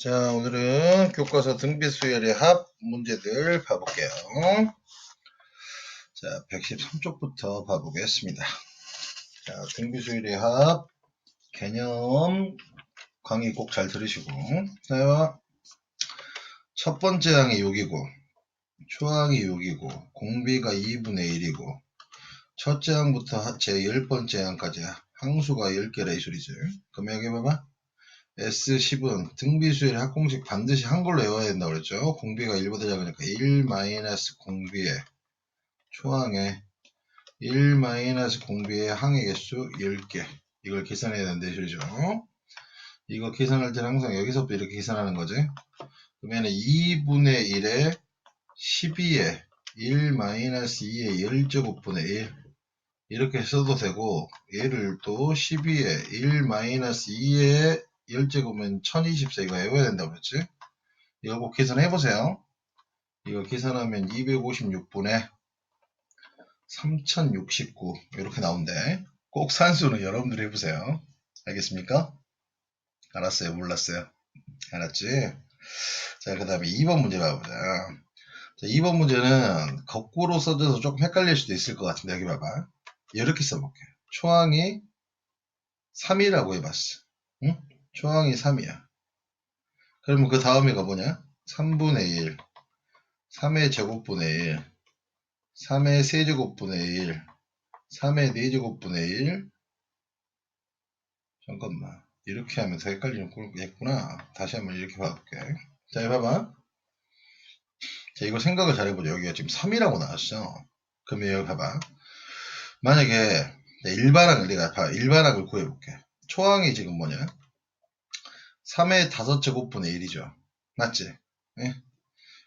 자, 오늘은 교과서 등비수열의 합 문제들 봐볼게요. 자, 113쪽부터 봐보겠습니다. 자, 등비수열의 합 개념 강의 꼭 잘 들으시고 자, 첫 번째 항이 여기고 초항이 여기고 공비가 2분의 1이고 첫째 항부터 제 10번째 항까지 항수가 10개라 이 소리죠. 그럼 여기 봐봐. S10은 등비 수열의 합공식 반드시 한글로 외워야 된다고 그랬죠. 공비가 1보다 작으니까 1 마이너스 공비의 초항에 1 마이너스 공비의 항의 개수 10개 이걸 계산해야 된다 이 소리죠. 이거 계산할 때는 항상 여기서부터 이렇게 계산하는 거지. 그러면 2분의 1에 12에 1 마이너스 2의 10제곱분의 1 이렇게 써도 되고 얘를 또 12에 1 마이너스 2의 10제곱은 1024 이거 외워야 된다고 그랬지? 이거 꼭 계산해 보세요. 이거 계산하면 256분의 3069 이렇게 나온대. 꼭 산수는 여러분들이 해보세요. 알겠습니까? 알았어요? 몰랐어요? 알았지? 자, 그 다음에 2번 문제 봐보자. 자, 2번 문제는 거꾸로 써져서 조금 헷갈릴 수도 있을 것 같은데 여기 봐봐. 이렇게 써볼게요. 초항이 3이라고 해봤어. 응? 초항이 3이야. 그러면 그 다음에가 뭐냐? 3분의 1, 3의 제곱분의 1, 3의 세제곱분의 1, 3의 4제곱분의 1. 잠깐만. 이렇게 하면 더 헷갈리는 꼴겠구나. 다시 한번 이렇게 봐볼게. 자, 이거 봐봐. 자, 이거 생각을 잘 해보죠. 여기가 지금 3이라고 나왔어. 그러면 여기 봐봐. 만약에 일반항을 내가 봐. 일반항을 구해볼게. 초항이 지금 뭐냐? 3의 5제곱분의 1이죠. 맞지? 예?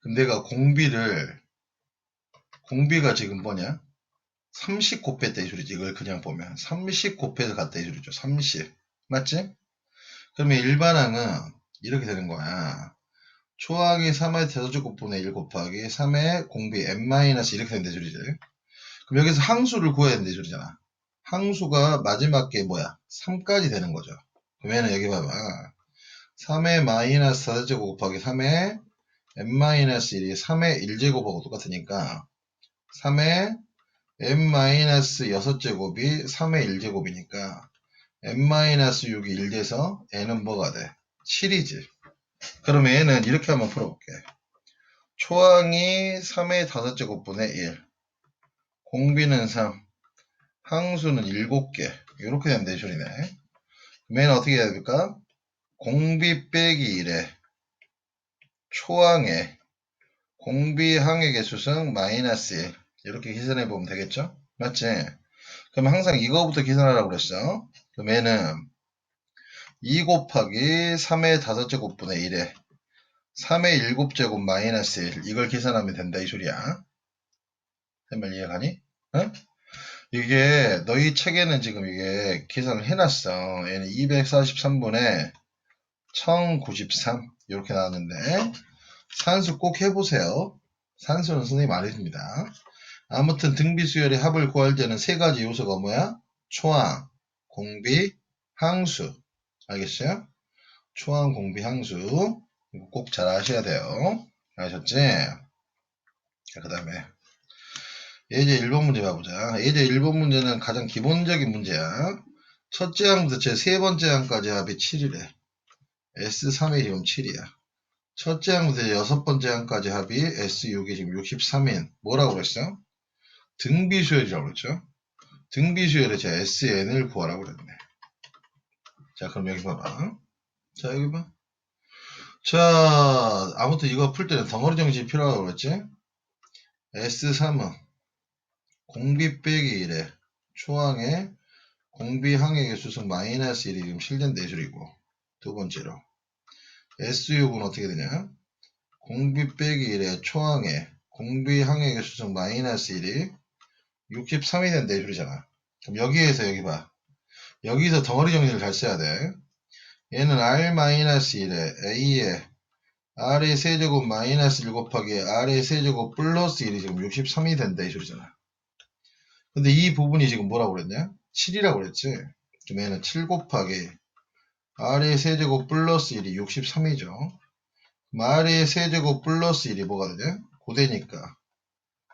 그럼 내가 공비를 공비가 지금 뭐냐? 30 곱했다 이 소리지. 이걸 그냥 보면 30 곱해서 갔다 이 소리죠. 30. 맞지? 그러면 일반항은 이렇게 되는 거야. 초항이 3의 대소제곱분의 1 곱하기 3의 공비 n 이렇게 된다 이 소리지. 그럼 여기서 항수를 구해야 된다 이 소리잖아. 항수가 마지막 게 뭐야? 3까지 되는 거죠. 그러면 여기 봐봐. 3의 마이너스 4제곱 곱하기 3의 n-1이 3의 1제곱하고 똑같으니까 3의 n-6제곱이 3의 1제곱이니까 n-6이 1돼서 n은 뭐가 돼? 7이지. 그러면 얘는 이렇게 한번 풀어볼게. 초항이 3의 5제곱분의 1 공비는 3 항수는 7개 이렇게 되면 대소리네. 그럼 어떻게 해야 될까? 공비 빼기 1에 초항에 공비항의 개수승 마이너스 1 이렇게 계산해 보면 되겠죠? 맞지? 그럼 항상 이거부터 계산하라고 그랬어. 그럼 얘는 2 곱하기 3의 5제곱 분의 1에 3의 7제곱 마이너스 1 이걸 계산하면 된다 이 소리야. 해말 이해가니? 응? 이게 너희 책에는 지금 이게 계산을 해놨어. 얘는 243분의 1093 이렇게 나왔는데 산수 꼭 해보세요. 산수는 선생님 안 해줍니다. 아무튼 등비수열의 합을 구할 때는 세 가지 요소가 뭐야? 초항, 공비, 항수. 알겠어요? 초항, 공비, 항수. 꼭 잘 아셔야 돼요. 아셨지? 자, 그 다음에 예제 1번 문제 봐보자. 예제 1번 문제는 가장 기본적인 문제야. 첫째 항부터 제 세 번째 항까지 합이 7이래. S3이 지금 7이야. 첫째 항부터 여섯 번째 항까지 합이 S6이 지금 63인. 뭐라고 그랬어? 등비수열이라고 그랬죠? 등비수열에 제 SN을 구하라고 그랬네. 자, 그럼 여기 봐봐. 자, 여기 봐. 자, 아무튼 이거 풀 때는 덩어리 정신이 필요하다고 그랬지? S3은 공비 빼기 1에 초항에 공비 항의 개수승 마이너스 1이 지금 실된 대술이고 두 번째로 S6은 어떻게 되냐? 공비 빼기 1에 초항에 공비 항의 개수승 마이너스 1이 63이 된 대술이잖아. 그럼 여기에서 여기 봐. 여기서 덩어리 정리를 잘 써야 돼. 얘는 R-1에 A에 R의 세제곱 마이너스 1 곱하기 R의 세제곱 플러스 1이 지금 63이 된다 이 소리잖아. 근데 이 부분이 지금 뭐라고 그랬냐? 7이라고 그랬지? 그럼 얘는 7 곱하기 R의 세제곱 플러스 1이 63이죠. R의 세제곱 플러스 1이 뭐가 되냐? 고대니까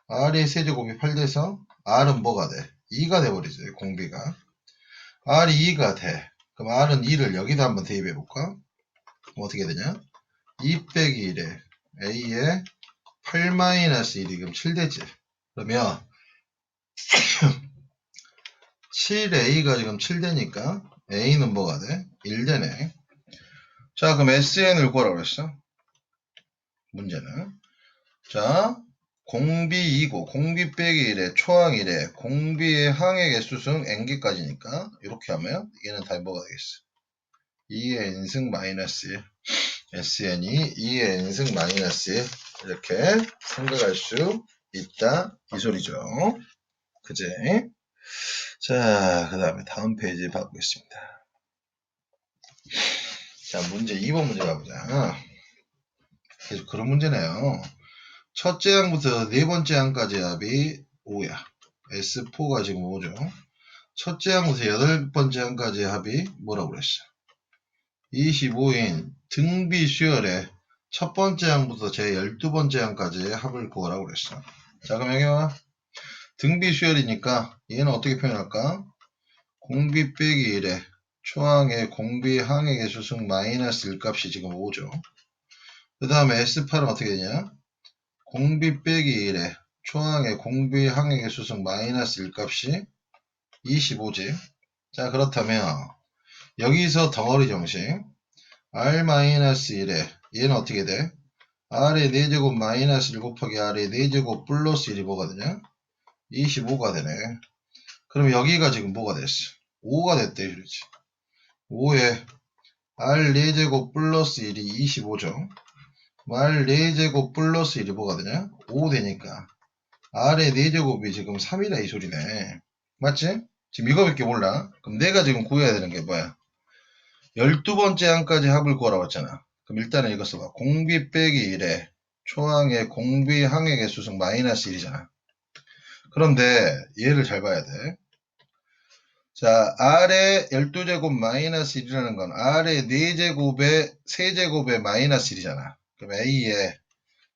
R의 세제곱이 8돼서 R은 뭐가 돼? 2가 돼버리죠. 공비가. R이 2가 돼. 그럼 R은 2를 여기다 한번 대입해볼까? 어떻게 되냐? 2 빼기 1에 A에 8-1이 그럼 7되지. 그러면 7A가 지금 7되니까 A는 뭐가 돼? 1되네. 자, 그럼 SN을 구하라고 그랬어. 문제는. 자, 공비 2고, 공비 빼기 1에 초항 1에 공비의 항의 개수승 n개까지니까 이렇게 하면 얘는 다 뭐가 되겠어? 2의 n승 마이너스 1. SN이 2의 n승 마이너스 1. 이렇게 생각할 수 있다. 이 소리죠. 그제? 자, 그 다음에 다음 페이지 봐보겠습니다. 자, 문제 2번 문제 가보자. 계속 그런 문제네요. 첫째 항부터 네 번째 항까지 합이 5야. S4가 지금 5죠. 첫째 항부터 여덟 번째 항까지 합이 뭐라고 그랬어? 25인 등비 수열의 첫 번째 항부터 제 12번째 항까지 합을 구하라고 그랬어. 자, 그럼 여기 와. 등비 수열이니까 얘는 어떻게 표현할까? 공비 빼기 1에 초항의 공비 항의 개수승 마이너스 1값이 지금 5죠. 그 다음에 S8은 어떻게 되냐? 공비 빼기 1에 초항의 공비 항의 개수승 마이너스 1값이 25지. 자 그렇다면 여기서 덩어리 정식 R-1에 얘는 어떻게 돼? R의 4제곱 마이너스 1 곱하기 R의 4제곱 플러스 1이 뭐가 되냐? 25가 되네. 그럼 여기가 지금 뭐가 됐어? 5가 됐대, 이러지. 5에 R 4제곱 플러스 1이 25죠. R 4제곱 플러스 1이 뭐가 되냐? 5 되니까. R의 4제곱이 지금 3이다, 이 소리네. 맞지? 지금 이거밖에 몰라. 그럼 내가 지금 구해야 되는 게 뭐야? 12번째 항까지 합을 구하라고 했잖아. 그럼 일단은 이거 써봐. 공비 빼기 1에 초항의 공비 항의 개수승 마이너스 1이잖아. 그런데 얘를 잘 봐야 돼. 자, R의 12제곱 마이너스 1이라는 건 R의 4제곱의 3제곱의 마이너스 1이잖아. 그럼 A에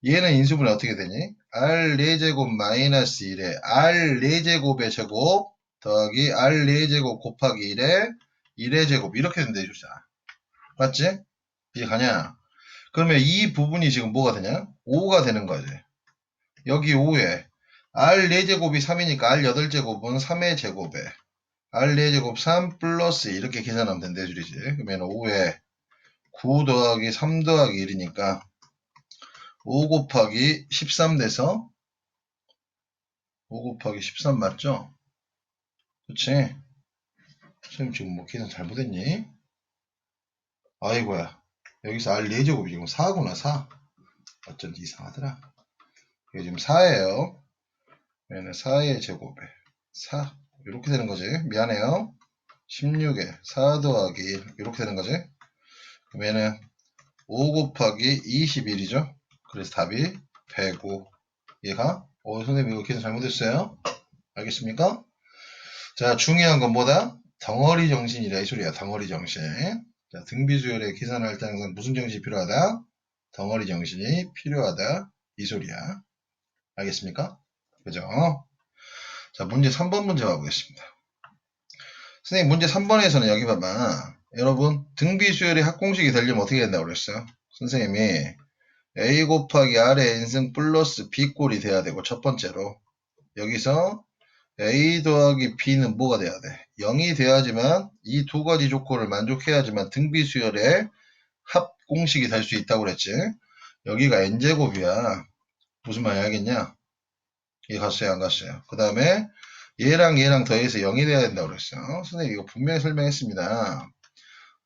얘는 인수분해 어떻게 되니? R 4제곱 마이너스 1에 R 4제곱의 제곱 더하기 R 4제곱 곱하기 1에 1의 제곱 이렇게 된다 해주잖아. 맞지? 이해 가냐? 그러면 이 부분이 지금 뭐가 되냐? 5가 되는 거지. 여기 5에 R 4제곱이 3이니까 R 8제곱은 3의 제곱에 R 4제곱 3 플러스 이렇게 계산하면 된다 해주리지. 그러면 5에 9 더하기 3 더하기 1이니까 5 곱하기 13 돼서 5 곱하기 13 맞죠? 그치? 선생님 지금 뭐 계산 잘못했니? 아이고야 여기서 R 4제곱이 지금 4구나 4 어쩐지 이상하더라 이게 지금 4예요 얘는 4의 제곱에 4 이렇게 되는 거지. 미안해요. 16에 4 더하기 1 이렇게 되는 거지. 그럼 얘는 5 곱하기 21이죠. 그래서 답이 105 얘가 어 선생님 이거 계산 잘못했어요? 알겠습니까? 자 중요한 건 뭐다? 덩어리 정신이라 이 소리야. 덩어리 정신. 자 등비수열의 계산할 때 항상 무슨 정신이 필요하다? 덩어리 정신이 필요하다. 이 소리야. 알겠습니까? 그죠? 자 문제 3번 문제 가보겠습니다 선생님 문제 3번에서는 여기 봐봐 여러분 등비수열의 합공식이 되려면 어떻게 된다고 그랬어요? 선생님이 a 곱하기 r의 n승 플러스 b꼴이 돼야 되고 첫 번째로 여기서 a 더하기 b는 뭐가 돼야 돼? 0이 돼야지만 이 두 가지 조건을 만족해야지만 등비수열의 합공식이 될 수 있다고 그랬지. 여기가 n제곱이야. 무슨 말이 알겠냐? 이해 갔어요? 안 갔어요? 그 다음에 얘랑 얘랑 더해서 0이 돼야 된다고 그랬어요. 선생님 이거 분명히 설명했습니다.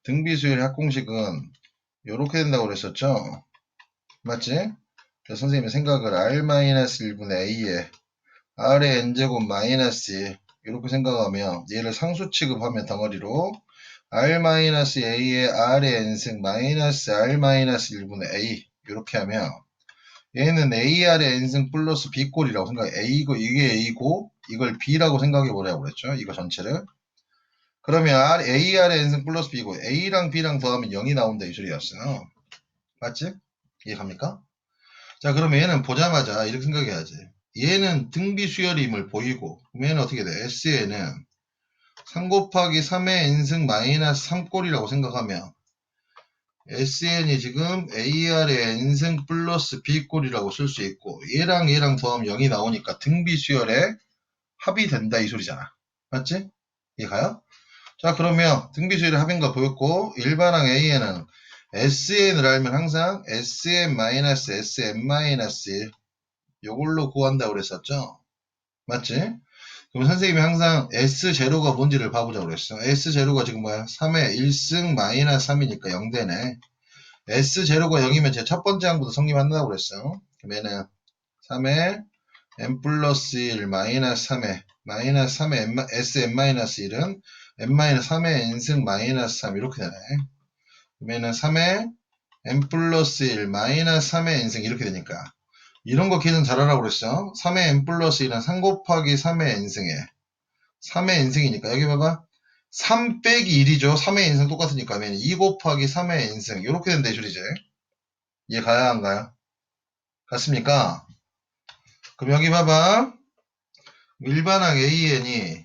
등비수열의 합공식은 이렇게 된다고 그랬었죠? 맞지? 그래서 선생님의 생각을 r-1분의 a에 r의 n제곱 마이너스 1 이렇게 생각하면 얘를 상수 취급하면 덩어리로 r-a의 r의 n승 마이너스 r-1분의 a 이렇게 하면 얘는 ar의 n승 플러스 b꼴이라고 생각해 a고 이게 a고 이걸 b라고 생각해 보라고 그랬죠 이거 전체를 그러면 AR의 n승 플러스 B고 A랑 B랑 더하면 0이 나온다 이 소리였어요. 맞지? 이해갑니까? 자 그러면 얘는 보자마자 이렇게 생각해야지. 얘는 등비 수열임을 보이고 그럼 얘는 어떻게 돼? S에는 3 곱하기 3의 n승 마이너스 3꼴이라고 생각하면 SN이 지금 AR의 n승 플러스 B꼴이라고 쓸 수 있고 얘랑 얘랑 더하면 0이 나오니까 등비 수열에 합이 된다 이 소리잖아. 맞지? 이해가요? 자 그러면 등비 수열의 합인 거 보였고 일반항 A에는 SN을 알면 항상 SN-SM-1 요걸로 구한다고 그랬었죠? 맞지? 그럼 선생님이 항상 S0가 뭔지를 봐보자고 그랬어. S0가 지금 뭐야? 3의 1승 마이너스 3이니까 0되네. S0가 0이면 제 첫 번째 항부터 성립한다고 그랬어. 그러면은 3의 n 플러스 1 마이너스 3의 마이너스 3의 n, sn 마이너스 1은 n 마이너스 3의 n승 마이너스 3 이렇게 되네. 그러면은 3의 n 플러스 1 마이너스 3의 n승 이렇게 되니까 이런 거 계산 잘하라고 그랬어. 3의 n 플러스 1은 3 곱하기 3의 n승에 3의 n승이니까 여기 봐봐. 3 빼기 1이죠. 3의 n승 똑같으니까 그러면 2 곱하기 3의 n승 이렇게 이 소리지. 이해 가야 안 가요? 갔습니까? 그럼 여기 봐봐. 일반항 AN이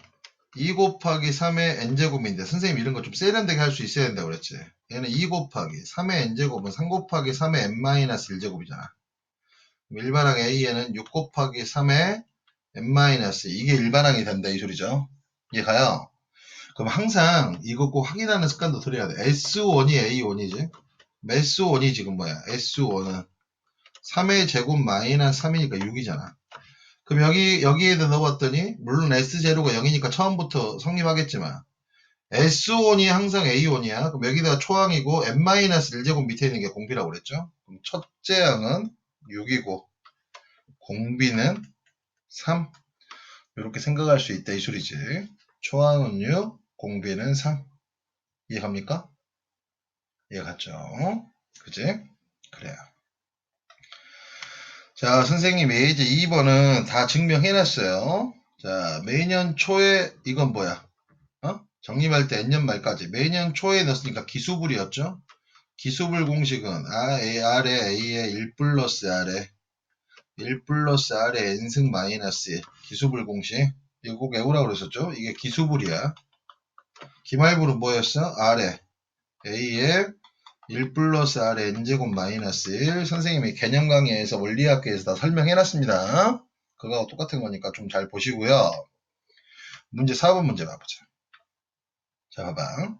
2 곱하기 3의 n제곱인데 선생님 이런 거 좀 세련되게 할 수 있어야 된다고 그랬지. 얘는 2 곱하기 3의 n제곱은 3 곱하기 3의 n-1제곱이잖아. 일반항 A에는 6 곱하기 3의 n- 이게 일반항이 된다 이 소리죠. 이해 가요? 그럼 항상 이거 꼭 확인하는 습관도 들여야 돼. S1이 A1이지. S1이 지금 뭐야? S1은 3의 제곱 마이너스 3이니까 6이잖아. 그럼 여기, 여기에다 넣어봤더니, 물론 S0가 0이니까 처음부터 성립하겠지만, S1이 항상 A1이야. 그럼 여기다가 초항이고, n-1제곱 밑에 있는 게 공비라고 그랬죠? 그럼 첫째 항은 6이고, 공비는 3. 이렇게 생각할 수 있다, 이 소리지. 6, 공비는 3. 이해갑니까? 이해갔죠? 그지? 그래요. 자, 선생님이 이제 2번은 다 증명해놨어요. 자, 매년 초에, 이건 뭐야? 어? 정립할 때 N년 말까지. 매년 초에 넣었으니까 기수불이었죠? 기수불 공식은 아, A, R에 A에 1 플러스 R에 1 플러스 R에 N승 마이너스 1. 기수불 공식. 이거 꼭 외우라고 그랬었죠? 이게 기수불이야. 기말불은 뭐였어? R에 A에 1 플러스 R의 n제곱 마이너스 1 선생님이 개념 강의에서 원리학교에서 다 설명해놨습니다. 그거하고 똑같은 거니까 좀 잘 보시고요. 문제 4번 문제 봐보자. 자 봐봐.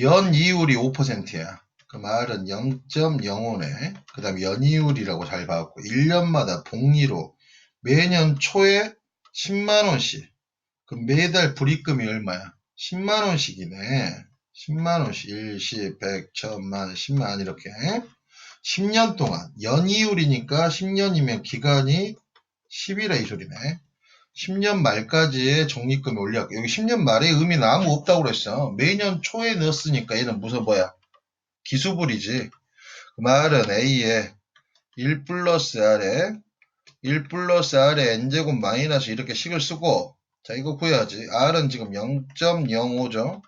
연 이율이 5%야. 그 말은 0.05네. 그 다음에 연이율이라고 잘 봐갖고 1년마다 복리로 매년 초에 10만원씩 그럼 매달 불입금이 얼마야? 10만원씩이네. 10만원씩 1, 10, 100, 1000만, 10만 이렇게 10년 동안 연이율이니까 10년이면 기간이 10이라 이 소리네 10년 말까지의 적립금이 올려갖고 여기 10년 말에 의미는 아무 없다고 그랬어 매년 초에 넣었으니까 얘는 무슨 뭐야 기수불이지 그 말은 A에 1 플러스 R에 1 플러스 R에 N제곱 마이너스 이렇게 식을 쓰고 자 이거 구해야지 R은 지금 0.05죠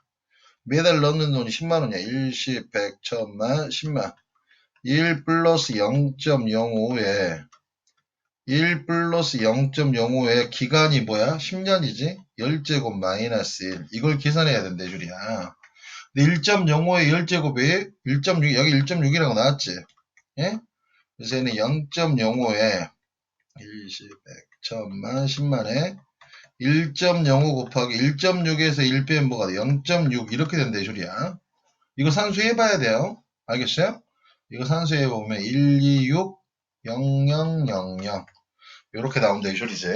매달 넣는 돈이 10만원이야. 1, 10, 100, 1000만, 10만. 1 플러스 0.05에 1 플러스 0.05의 기간이 뭐야? 10년이지? 10제곱 마이너스 1. 이걸 계산해야 이 줄이야. 근데 1.05의 10제곱이 1.6, 여기 1.6이라고 나왔지? 예? 그래서 얘는 0.05에 1, 10, 100, 1000만, 10만에 1.05 곱하기 1.6에서 1 빼면 뭐가 돼? 0.6 이렇게 이 소리야. 이거 산수해 봐야 돼요. 알겠어요? 이거 산수해 보면 126 0000 이렇게 나온다 이 소리지.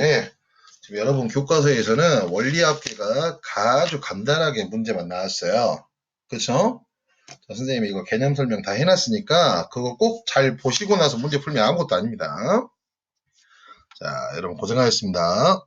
지금 여러분 교과서에서는 원리합계가 아주 간단하게 문제만 나왔어요. 그쵸? 자, 선생님이 이거 개념 설명 다 해놨으니까 그거 꼭 잘 보시고 나서 문제 풀면 아무것도 아닙니다. 자, 여러분 고생하셨습니다.